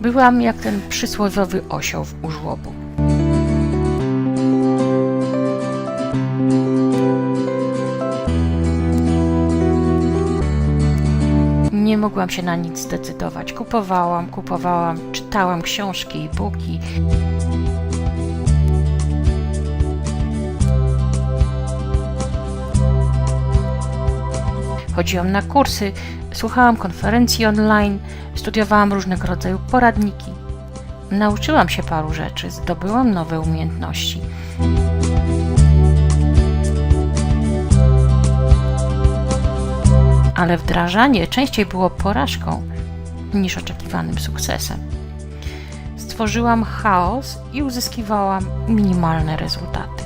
Byłam jak ten przysłowiowy osioł w żłobu. Nie mogłam się na nic zdecydować. Kupowałam, kupowałam, czytałam książki, e-booki. Chodziłam na kursy, słuchałam konferencji online, studiowałam różnego rodzaju poradniki. Nauczyłam się paru rzeczy, zdobyłam nowe umiejętności. Ale wdrażanie częściej było porażką niż oczekiwanym sukcesem. Stworzyłam chaos i uzyskiwałam minimalne rezultaty.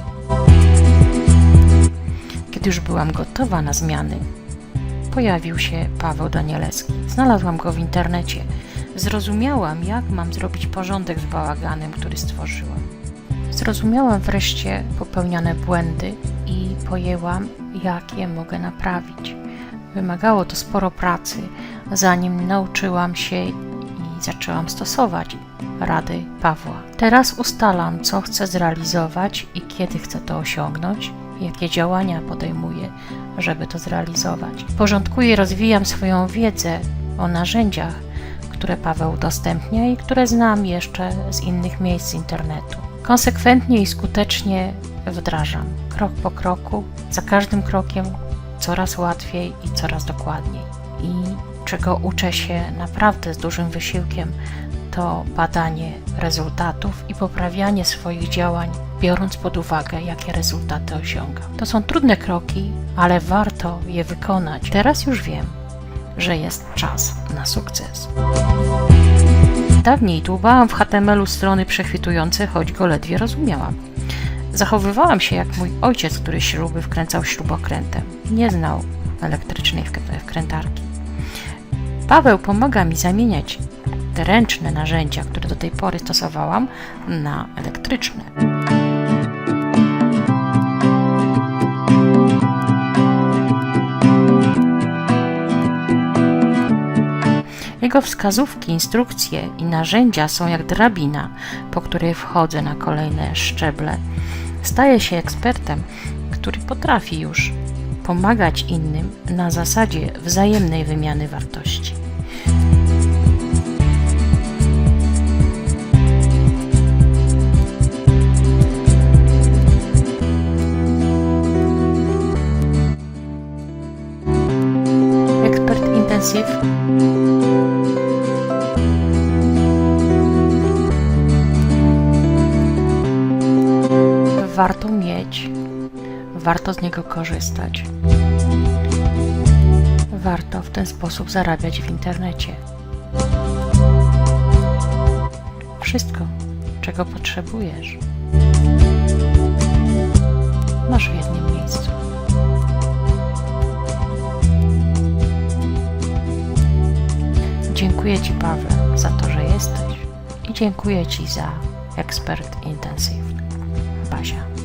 Kiedy już byłam gotowa na zmiany, pojawił się Paweł Danielewski. Znalazłam go w internecie. Zrozumiałam, jak mam zrobić porządek z bałaganem, który stworzyłam. Zrozumiałam wreszcie popełnione błędy i pojęłam, jak je mogę naprawić. Wymagało to sporo pracy, zanim nauczyłam się i zaczęłam stosować rady Pawła. Teraz ustalam, co chcę zrealizować i kiedy chcę to osiągnąć, jakie działania podejmuję, żeby to zrealizować. Porządkuję i rozwijam swoją wiedzę o narzędziach, które Paweł udostępnia i które znam jeszcze z innych miejsc internetu. Konsekwentnie i skutecznie wdrażam, krok po kroku, za każdym krokiem coraz łatwiej i coraz dokładniej. I czego uczę się naprawdę z dużym wysiłkiem, to badanie rezultatów i poprawianie swoich działań, biorąc pod uwagę, jakie rezultaty osiągam. To są trudne kroki, ale warto je wykonać. Teraz już wiem, że jest czas na sukces. Dawniej dłubałam w HTML-u strony przechwytujące, choć go ledwie rozumiałam. Zachowywałam się jak mój ojciec, który śruby wkręcał śrubokrętem. Nie znał elektrycznej wk- wkrętarki. Paweł pomaga mi zamieniać te ręczne narzędzia, które do tej pory stosowałam, na elektryczne. Jego wskazówki, instrukcje i narzędzia są jak drabina, po której wchodzę na kolejne szczeble. Staję się ekspertem, który potrafi już pomagać innym na zasadzie wzajemnej wymiany wartości. Warto mieć, warto z niego korzystać. Warto w ten sposób zarabiać w internecie. Wszystko, czego potrzebujesz, masz w jednym miejscu. Dziękuję Ci, Paweł, za to, że jesteś i dziękuję Ci za Expert Intensive. Basia.